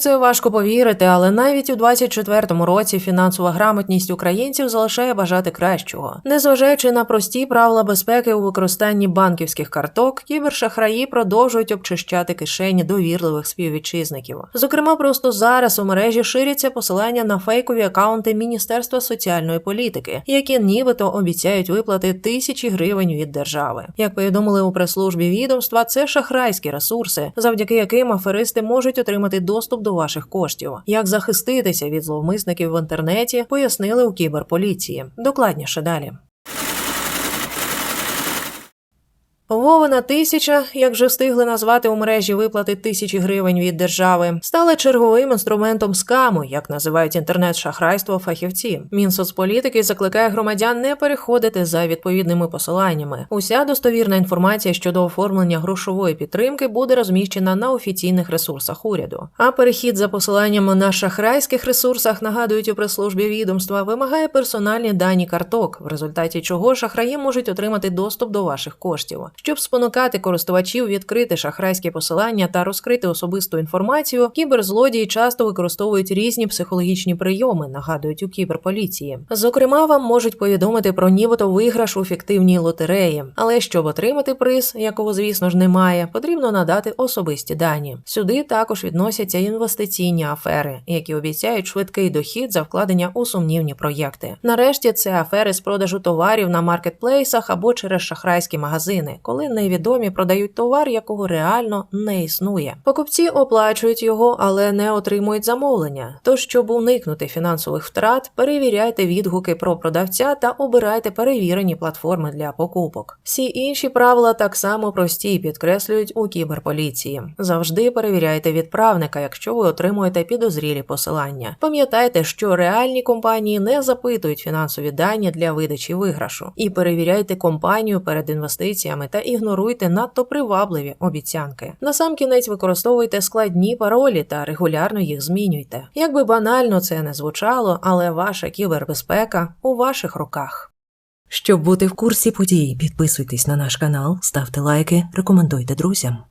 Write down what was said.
це важко повірити, але навіть у 24-му році фінансова грамотність українців залишає бажати кращого. Незважаючи на прості правила безпеки у використанні банківських карток, кібершахраї продовжують обчищати кишені довірливих співвітчизників. Зокрема, просто зараз у мережі ширяться посилання на фейкові акаунти Міністерства соціальної політики, які нібито обіцяють виплати тисячі гривень від держави. Як повідомили у прес-службі відомства, це шахрайські ресурси, завдяки яким аферисти можуть отримати доступ до ваших коштів. Як захиститися від зловмисників в інтернеті, пояснили у кіберполіції. Докладніше далі. Вовина тисяча, як вже встигли назвати у мережі виплати тисячі гривень від держави, стала черговим інструментом скаму, як називають інтернет-шахрайство фахівці. Мінсоцполітики закликає громадян не переходити за відповідними посиланнями. Уся достовірна інформація щодо оформлення грошової підтримки буде розміщена на офіційних ресурсах уряду. А перехід за посиланнями на шахрайських ресурсах нагадують у прес-службі відомства, вимагає персональні дані карток, в результаті чого шахраї можуть отримати доступ до ваших коштів. Щоб спонукати користувачів відкрити шахрайські посилання та розкрити особисту інформацію, кіберзлодії часто використовують різні психологічні прийоми, нагадують у кіберполіції. Зокрема, вам можуть повідомити про нібито виграш у фіктивній лотереї, але щоб отримати приз, якого звісно ж немає, потрібно надати особисті дані. Сюди також відносяться інвестиційні афери, які обіцяють швидкий дохід за вкладення у сумнівні проєкти. Нарешті це афери з продажу товарів на маркетплейсах або через шахрайські магазини коли невідомі продають товар, якого реально не існує. Покупці оплачують його, але не отримують замовлення. Тож, щоб уникнути фінансових втрат, перевіряйте відгуки про продавця та обирайте перевірені платформи для покупок. Всі інші правила так само прості, підкреслюють у кіберполіції. Завжди перевіряйте відправника, якщо ви отримуєте підозрілі посилання. Пам'ятайте, що реальні компанії не запитують фінансові дані для видачі виграшу, і перевіряйте компанію перед інвестиціями та ігноруйте надто привабливі обіцянки. Насамкінець використовуйте складні паролі та регулярно їх змінюйте. Якби банально це не звучало, але ваша кібербезпека у ваших руках. Щоб бути в курсі подій, підписуйтесь на наш канал, ставте лайки, рекомендуйте друзям.